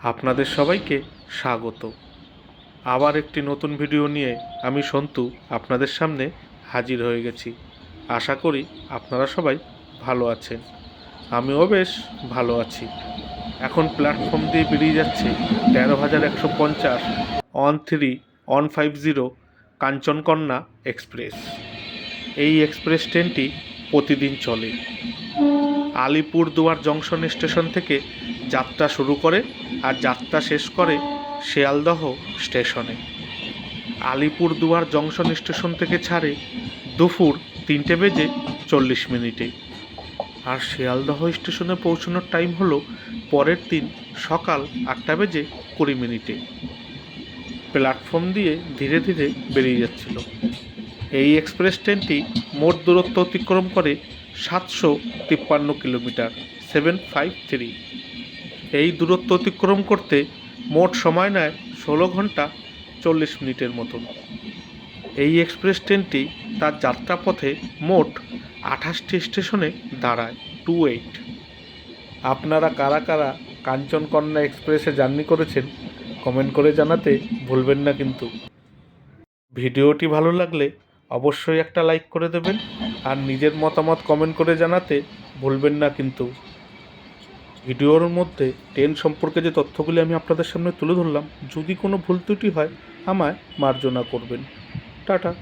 আপনাদের সবাইকে স্বাগত। আবার একটি নতুন ভিডিও নিয়ে আমি সন্তু আপনাদের সামনে হাজির হয়ে গেছি। আশা করি আপনারা সবাই ভালো আছেন। আমিও বেশ ভালো আছি। এখন প্ল্যাটফর্ম দিয়ে বেরিয়ে যাচ্ছে তেরো হাজার একশো পঞ্চাশ on three on five zero Kanchankanya express. এই এক্সপ্রেস ট্রেনটি প্রতিদিন চলে। আলিপুরদুয়ার জংশন স্টেশন থেকে যাত্রা শুরু করে আর যাত্রা শেষ করে শিয়ালদহ স্টেশনে। আলিপুরদুয়ার জংশন স্টেশন থেকে ছাড়ে দুপুর তিনটে বেজে চল্লিশ মিনিটে। আর শিয়ালদহ স্টেশনে পৌঁছানোর টাইম হলো পরের দিন সকাল আটটা বেজে কুড়ি মিনিটে। প্ল্যাটফর্ম দিয়ে ধীরে ধীরে বেরিয়ে যাচ্ছিল। এই এক্সপ্রেস ট্রেনটি মোট দূরত্ব অতিক্রম করে সাতশো তিপ্পান্ন কিলোমিটার, সেভেন ফাইভ থ্রি। এই দূরত্ব অতিক্রম করতে মোট সময় নেয় ষোলো ঘণ্টা চল্লিশ মিনিটের মতন এই এক্সপ্রেস ট্রেনটি তার যাত্রাপথে মোট আঠাশটি স্টেশনে দাঁড়ায়, টু এইট। আপনারা কারা কারা কাঞ্চনকন্যা এক্সপ্রেসে জার্নি করেছেন, কমেন্ট করে জানাতে ভুলবেন না কিন্তু। ভিডিওটি ভালো লাগলে অবশ্যই একটা লাইক করে দেবেন আর নিজের মতামত কমেন্ট করে জানাতে ভুলবেন না কিন্তু। ভিডিওর মধ্যে ট্রেন সম্পর্কে যে তথ্যগুলি আমি আপনাদের সামনে তুলে ধরলাম, যদি কোনো ভুল ত্রুটি হয়, আমায় মার্জনা করবেন। টাটা।